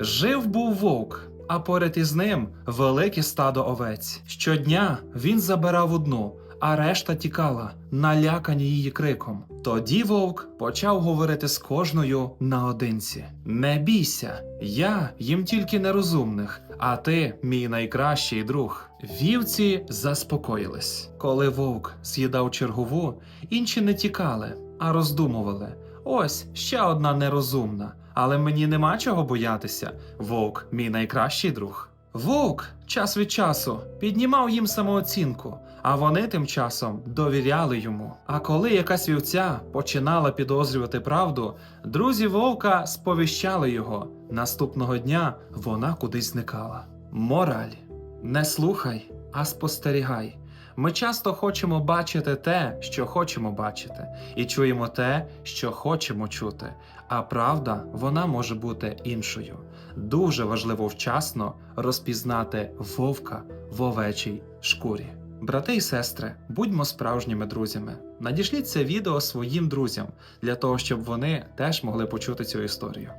Жив був вовк, а поряд із ним велике стадо овець. Щодня він забирав одну, а решта тікала, налякані її криком. Тоді вовк почав говорити з кожною наодинці: Не бійся, я їм тільки нерозумних, а ти мій найкращий друг. Вівці заспокоїлись. Коли вовк з'їдав чергову, інші не тікали, а роздумували. Ось ще одна нерозумна, але мені нема чого боятися. Вовк мій найкращий друг. Вовк час від часу піднімав їм самооцінку, а вони тим часом довіряли йому. А коли якась вівця починала підозрювати правду, друзі вовка сповіщали його. Наступного дня вона кудись зникала. Мораль не слухай, а спостерігай. Ми часто хочемо бачити те, що хочемо бачити, і чуємо те, що хочемо чути. А правда, вона може бути іншою. Дуже важливо вчасно розпізнати вовка в овечій шкурі. Брати і сестри, будьмо справжніми друзями. Надішліть це відео своїм друзям для того, щоб вони теж могли почути цю історію.